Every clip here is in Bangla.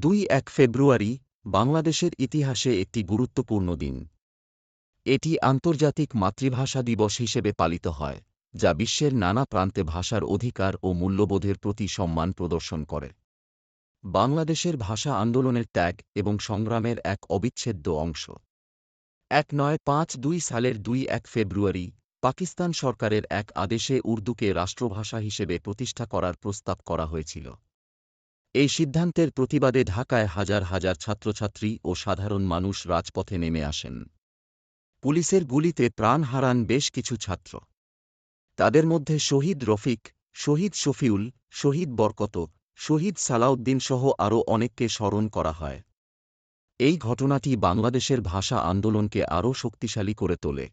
দুই এক ফেব্রুয়ারি বাংলাদেশের ইতিহাসে একটি গুরুত্বপূর্ণ দিন। এটি আন্তর্জাতিক মাতৃভাষা দিবস হিসেবে পালিত হয়, যা বিশ্বের নানা প্রান্তে ভাষার অধিকার ও মূল্যবোধের প্রতি সম্মান প্রদর্শন করে। বাংলাদেশের ভাষা আন্দোলনের ত্যাগ এবং সংগ্রামের এক অবিচ্ছেদ্য অংশ। এক নয় পাঁচ দুই সালের দুই এক ফেব্রুয়ারি পাকিস্তান সরকারের এক আদেশে উর্দুকে রাষ্ট্রভাষা হিসেবে প্রতিষ্ঠা করার প্রস্তাব করা হয়েছিল। এই সিদ্ধান্তের প্রতিবাদে ঢাকায় হাজার হাজার ছাত্রছাত্রী ও সাধারণ মানুষ রাজপথে নেমে আসেন। পুলিশের গুলিতে প্রাণ হারান বেশ কিছু ছাত্র। তাদের মধ্যে শহীদ রফিক, শহীদ শফিউল, শহীদ বরকত, শহীদ সালাউদ্দিন সহ আরও অনেককে স্মরণ করা হয়। এই ঘটনাটি বাংলাদেশের ভাষা আন্দোলনকে আরও শক্তিশালী করে তোলে।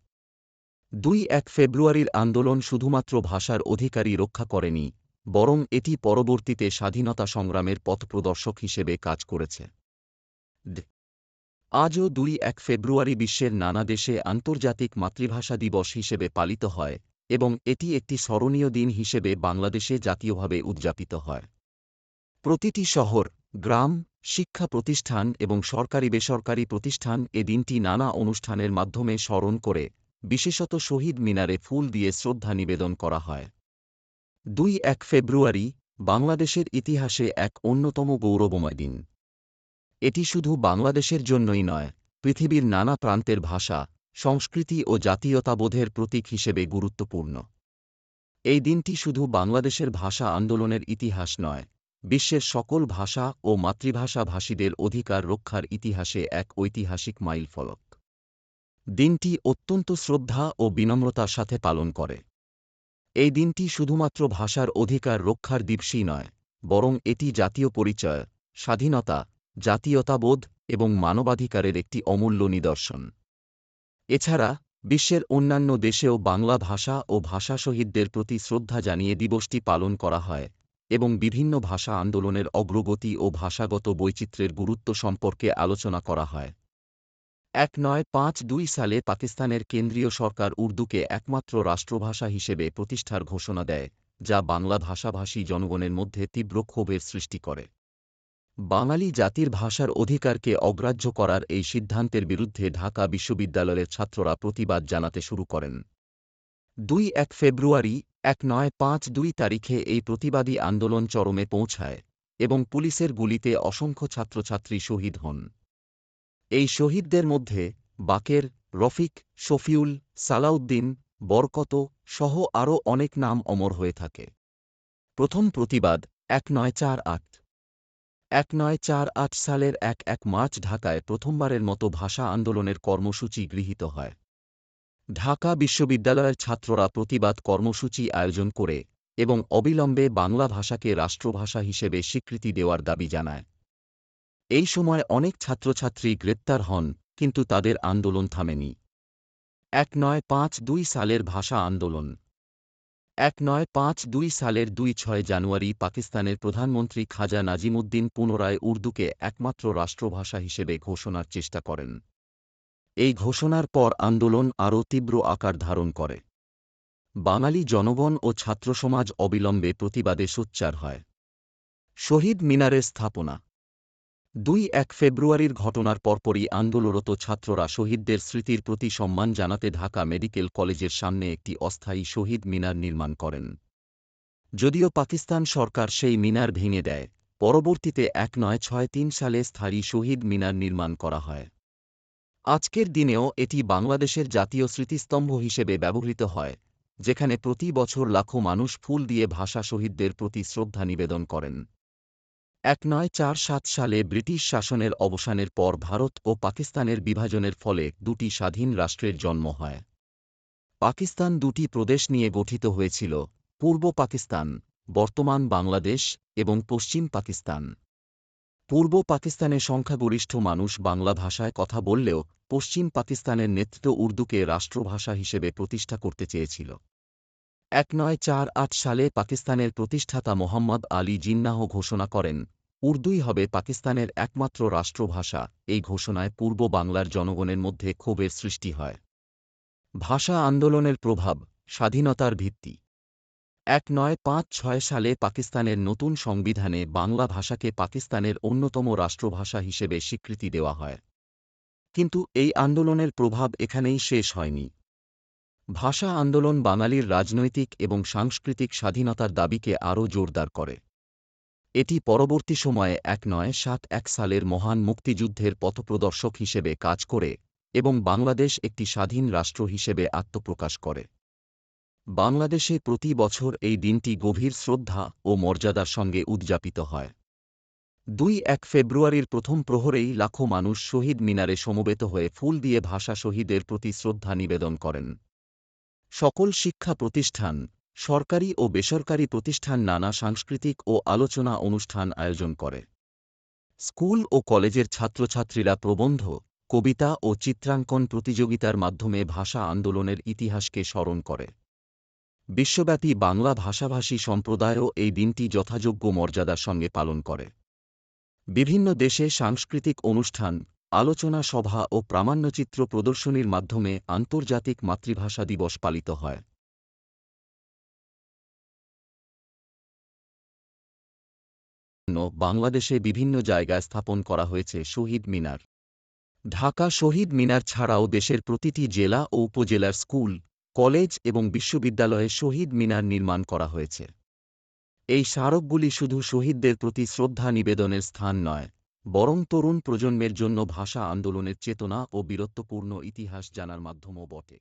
দুই এক ফেব্রুয়ারির আন্দোলন শুধুমাত্র ভাষার অধিকারই রক্ষা করেনি বরং এটি পরবর্তীতে স্বাধীনতা সংগ্রামের পথপ্রদর্শক হিসেবে কাজ করেছে। আজও দুই এক ফেব্রুয়ারি বিশ্বের নানা দেশে আন্তর্জাতিক মাতৃভাষা দিবস হিসেবে পালিত হয় এবং এটি একটি স্মরণীয় দিন হিসেবে বাংলাদেশে জাতীয়ভাবে উদযাপিত হয়। প্রতিটি শহর, গ্রাম, শিক্ষা প্রতিষ্ঠান এবং সরকারি বেসরকারি প্রতিষ্ঠান এ দিনটি নানা অনুষ্ঠানের মাধ্যমে স্মরণ করে, বিশেষত শহীদ মিনারে ফুল দিয়ে শ্রদ্ধা নিবেদন করা হয়। দুই এক ফেব্রুয়ারি, বাংলাদেশের ইতিহাসে এক অন্যতম গৌরবময় দিন। এটি শুধু বাংলাদেশের জন্যই নয়, পৃথিবীর নানা প্রান্তের ভাষা, সংস্কৃতি ও জাতীয়তাবোধের প্রতীক হিসেবে গুরুত্বপূর্ণ। এই দিনটি শুধু বাংলাদেশের ভাষা আন্দোলনের ইতিহাস নয়, বিশ্বের সকল ভাষা ও মাতৃভাষা ভাষীদের অধিকার রক্ষার ইতিহাসে এক ঐতিহাসিক মাইলফলক। দিনটি অত্যন্ত শ্রদ্ধা ও বিনম্রতার সাথে পালন করে। এই দিনটি শুধুমাত্র ভাষার অধিকার রক্ষার দিবসই নয়, বরং এটি জাতীয় পরিচয়, স্বাধীনতা, জাতীয়তাবোধ এবং মানবাধিকারের একটি অমূল্য নিদর্শন। এছাড়া, বিশ্বের অন্যান্য দেশেও বাংলা ভাষা ও ভাষা শহীদদের প্রতি শ্রদ্ধা জানিয়ে দিবসটি পালন করা হয় এবং বিভিন্ন ভাষা আন্দোলনের অগ্রগতি ও ভাষাগত বৈচিত্র্যের গুরুত্ব সম্পর্কে আলোচনা করা হয়। এক নয় পাঁচ দুই সালে পাকিস্তানের কেন্দ্রীয় সরকার উর্দুকে একমাত্র রাষ্ট্রভাষা হিসেবে প্রতিষ্ঠার ঘোষণা দেয়, যা বাংলা ভাষাভাষী জনগণের মধ্যে তীব্র ক্ষোভের সৃষ্টি করে। বাঙালি জাতির ভাষার অধিকারকে অগ্রাহ্য করার এই সিদ্ধান্তের বিরুদ্ধে ঢাকা বিশ্ববিদ্যালয়ের ছাত্ররা প্রতিবাদ জানাতে শুরু করেন। দুই এক ফেব্রুয়ারি, এক নয় পাঁচ দুই তারিখে এই প্রতিবাদী আন্দোলন চরমে পৌঁছায় এবং পুলিশের গুলিতে অসংখ্য ছাত্রছাত্রী শহীদ হন। এই শহীদদের মধ্যে বাকের, রফিক, শফিউল, সালাউদ্দিন, বরকত সহ আরও অনেক নাম অমর হয়ে থাকে। প্রথম প্রতিবাদ এক নয় চার আট। এক নয় চার আট সালের এক এক মার্চ ঢাকায় প্রথমবারের মতো ভাষা আন্দোলনের কর্মসূচি গৃহীত হয়। ঢাকা বিশ্ববিদ্যালয়ের ছাত্ররা প্রতিবাদ কর্মসূচি আয়োজন করে এবং অবিলম্বে বাংলা ভাষাকে রাষ্ট্রভাষা হিসেবে স্বীকৃতি দেওয়ার দাবি জানায়। এই সময় অনেক ছাত্রছাত্রী গ্রেপ্তার হন, কিন্তু তাদের আন্দোলন থামেনি। এক নয় পাঁচ দুই সালের ভাষা আন্দোলন। এক নয় পাঁচ দুই সালের দুই ছয় জানুয়ারি পাকিস্তানের প্রধানমন্ত্রী খাজা নাজিমুদ্দিন পুনরায় উর্দুকে একমাত্র রাষ্ট্রভাষা হিসেবে ঘোষণার চেষ্টা করেন। এই ঘোষণার পর আন্দোলন আরও তীব্র আকার ধারণ করে। বাঙালি জনগণ ও ছাত্রসমাজ অবিলম্বে প্রতিবাদে সোচ্চার হয়। শহীদ মিনারের স্থাপনা দুই এক ফেব্রুয়ারির ঘটনার পরপরই আন্দোলনরত ছাত্ররা শহীদদের স্মৃতির প্রতি সম্মান জানাতে ঢাকা মেডিকেল কলেজের সামনে একটি অস্থায়ী শহীদ মিনার নির্মাণ করেন। যদিও পাকিস্তান সরকার সেই মিনার ভেঙে দেয়, পরবর্তীতে এক নয় ছয় তিন সালে স্থায়ী শহীদ মিনার নির্মাণ করা হয়। আজকের দিনেও এটি বাংলাদেশের জাতীয় স্মৃতিস্তম্ভ হিসেবে ব্যবহৃত হয়, যেখানে প্রতি বছর লাখো মানুষ ফুল দিয়ে ভাষা শহীদদের প্রতি শ্রদ্ধা নিবেদন করেন। এক নয় চার সাত সালে ব্রিটিশ শাসনের অবসানের পর ভারত ও পাকিস্তানের বিভাজনের ফলে দুটি স্বাধীন রাষ্ট্রের জন্ম হয়। পাকিস্তান দুটি প্রদেশ নিয়ে গঠিত হয়েছিল, পূর্ব পাকিস্তান, বর্তমান বাংলাদেশ এবং পশ্চিম পাকিস্তান। পূর্ব পাকিস্তানের সংখ্যাগরিষ্ঠ মানুষ বাংলা ভাষায় কথা বললেও পশ্চিম পাকিস্তানের নেতৃত্ব উর্দুকে রাষ্ট্রভাষা হিসেবে প্রতিষ্ঠা করতে চেয়েছিল। এক নয় চার আট সালে পাকিস্তানের প্রতিষ্ঠাতা মোহাম্মদ আলী জিন্নাহ ঘোষণা করেন, উর্দুই হবে পাকিস্তানের একমাত্র রাষ্ট্রভাষা। এই ঘোষণায় পূর্ব বাংলার জনগণের মধ্যে ক্ষোভের সৃষ্টি হয়। ভাষা আন্দোলনের প্রভাব, স্বাধীনতার ভিত্তি। এক নয় পাঁচ ছয় সালে পাকিস্তানের নতুন সংবিধানে বাংলা ভাষাকে পাকিস্তানের অন্যতম রাষ্ট্রভাষা হিসেবে স্বীকৃতি দেওয়া হয়। কিন্তু এই আন্দোলনের প্রভাব এখানেই শেষ হয়নি। ভাষা আন্দোলন বাঙালির রাজনৈতিক এবং সাংস্কৃতিক স্বাধীনতার দাবিকে আরও জোরদার করে। এটি পরবর্তী সময়ে এক নয় সাত এক সালের মহান মুক্তিযুদ্ধের পথপ্রদর্শক হিসেবে কাজ করে এবং বাংলাদেশ একটি স্বাধীন রাষ্ট্র হিসেবে আত্মপ্রকাশ করে। বাংলাদেশে প্রতি বছর এই দিনটি গভীর শ্রদ্ধা ও মর্যাদার সঙ্গে উদযাপিত হয়। দুই এক ফেব্রুয়ারির প্রথম প্রহরেই লাখো মানুষ শহীদ মিনারে সমবেত হয়ে ফুল দিয়ে ভাষা শহীদের প্রতি শ্রদ্ধা নিবেদন করেন। সকল শিক্ষা প্রতিষ্ঠান, সরকারি ও বেসরকারি প্রতিষ্ঠান নানা সাংস্কৃতিক ও আলোচনা অনুষ্ঠান আয়োজন করে। স্কুল ও কলেজের ছাত্রছাত্রীরা প্রবন্ধ, কবিতা ও চিত্রাঙ্কন প্রতিযোগিতার মাধ্যমে ভাষা আন্দোলনের ইতিহাসকে স্মরণ করে। বিশ্বব্যাপী বাংলা ভাষাভাষী সম্প্রদায়ও এই দিনটি যথাযোগ্য মর্যাদার সঙ্গে পালন করে। বিভিন্ন দেশে সাংস্কৃতিক অনুষ্ঠান আলোচনা সভা ও প্রামাণ্যচিত্র প্রদর্শনীর মাধ্যমে আন্তর্জাতিক মাতৃভাষা দিবস পালিত হয়। বাংলাদেশে বিভিন্ন জায়গায় স্থাপন করা হয়েছে শহীদ মিনার। ঢাকা শহীদ মিনার ছাড়াও দেশের প্রতিটি জেলা ও উপজেলার স্কুল, কলেজ এবং বিশ্ববিদ্যালয়ে শহীদ মিনার নির্মাণ করা হয়েছে। এই স্মারকগুলি শুধু শহীদদের প্রতি শ্রদ্ধা নিবেদনের স্থান নয় বরং তরুণ প্রজন্মের জন্য ভাষা আন্দোলনের চেতনা ও বীরত্বপূর্ণ ইতিহাস জানার মাধ্যমও বটে।